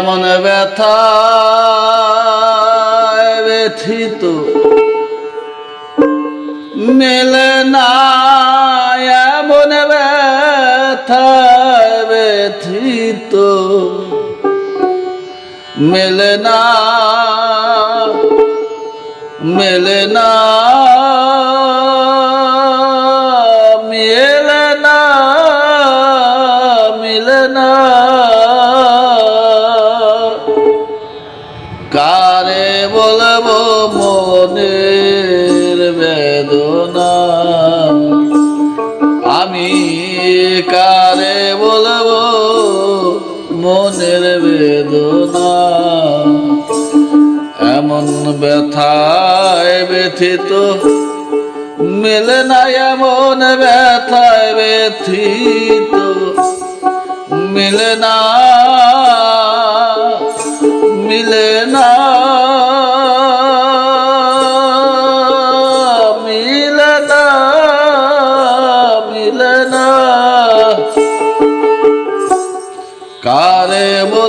এমন ব্যথা ব্যথিত। মেলে না এমন ব্যথা ব্যথিত। মেলে না মেলে না বেদনা আমি কারে বলব? মনের বেদনা। এমন ব্যথায় ব্যথিত। মেলে না এমন ব্যথায় ব্যথিত। মিলে না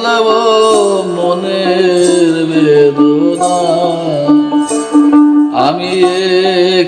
বলব মনের বেদনা। আমি এ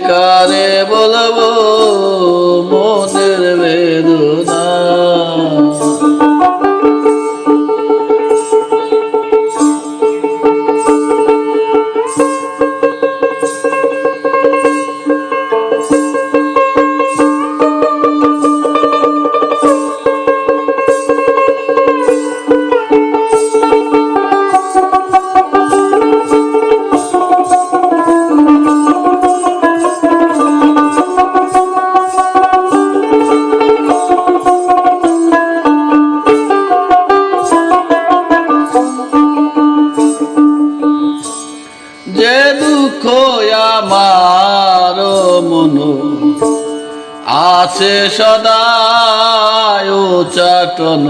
আছে সদায় চাটন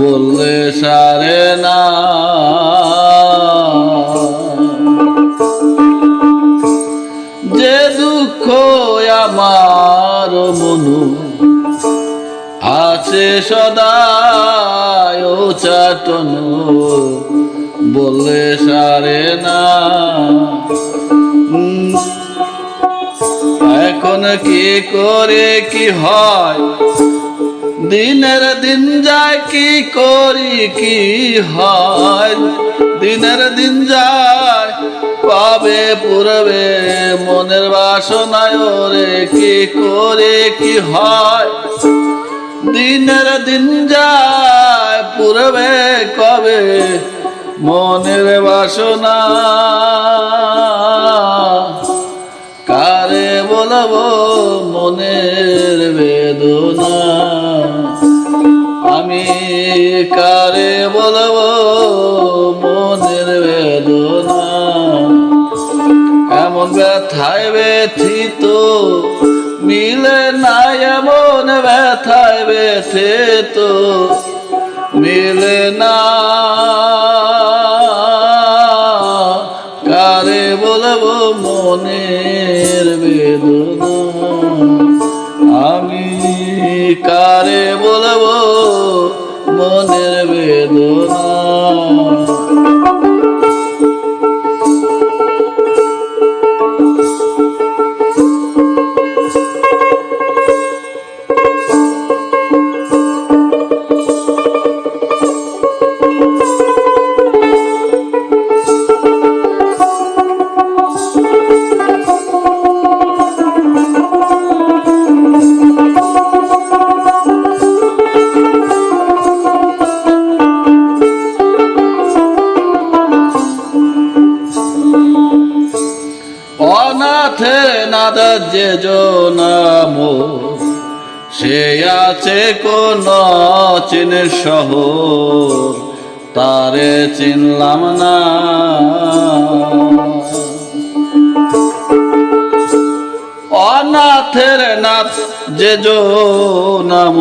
বললে সারে না। যে দুঃখ আমার মন আছে সদায় চাটন বললে সারে না। এখন কি করে, কি হয়? দিনের দিন যায় কি করি, কি হয়? দিনের দিন যায়, পাবে, পুরবে, মনের বাসনায় রে কি করে, কি হয়? দিনের দিন যায়, পুরবে, কবে? মনের বাসনা। কারে বলব মনের বেদনা। এমন ব্যথায় ব্যথিত মিলে না এমন ব্যথায় ব্যথিত মিলে না অনাথে নাদার যে নাম সে আছে কোন চিন শহর, তারে চিনলাম না। অনাথের নাথ যে নাম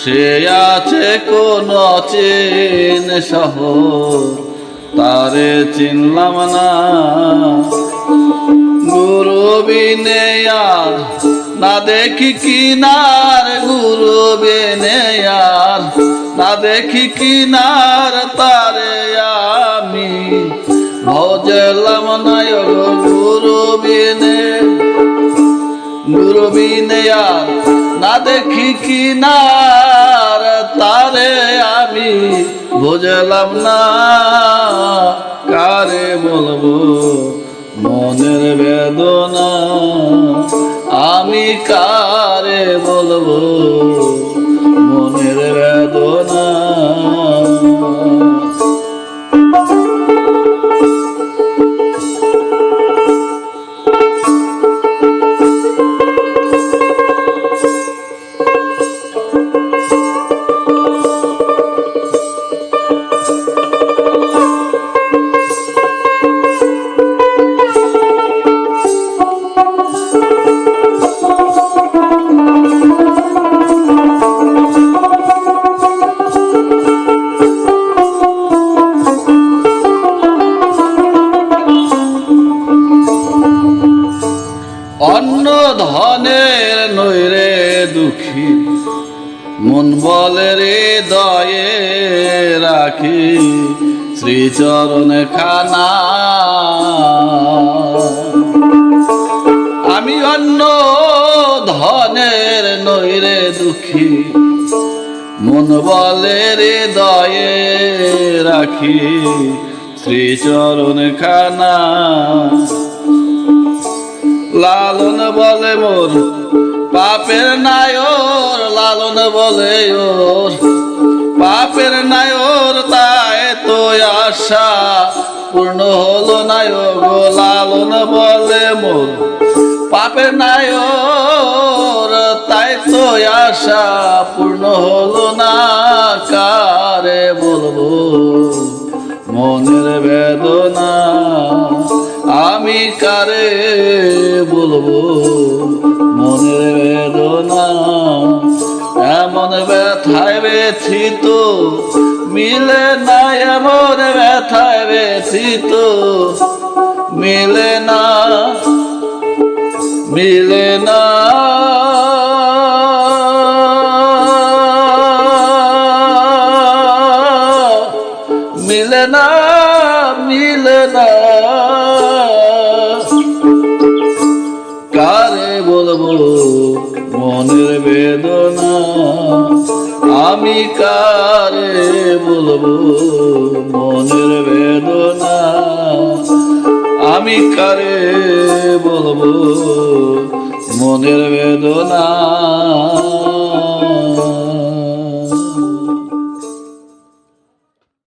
সে আছে কোন চিন শহর, তারে চিনলাম না। গুরু বিনে আর না দেখি কিনার গুরু বিনে আর না দেখি কিনার তারে আমি। ভজলাম নায়ক গুরু বিনে গুরু বিনে আর না দেখি কিনার তারে আমি। বুঝলাম না কারে বলব মনের বেদনা আমি কারে বলব? দুঃখী। মন বলে রে দয়ে রাখি। শ্রীচরণ খানা আমি অন্য ধনের নৈরে দুঃখী। মন বলে রে দয়ে রাখি। শ্রীচরণ খানা লালন বলে মোর পাপের নায়র লালন বলে ওর। পাপের নায়র, তাই তো আশা পূর্ণ হলো নায়ক লালন বলে মোর। পাপের নায়র, তাই তো আশা পূর্ণ হলো না, কারে বলব? মনের বেদনা আমি কারে বলব? বেদনা। এমন ব্যথায় ব্যথিত, মিলে না এমন ব্যথায় ব্যথিত। মিলে না মিলে না। মিলে না মিলে না। আমি কারে বলব মনের বেদনা আমি কারে বলব মনের বেদনা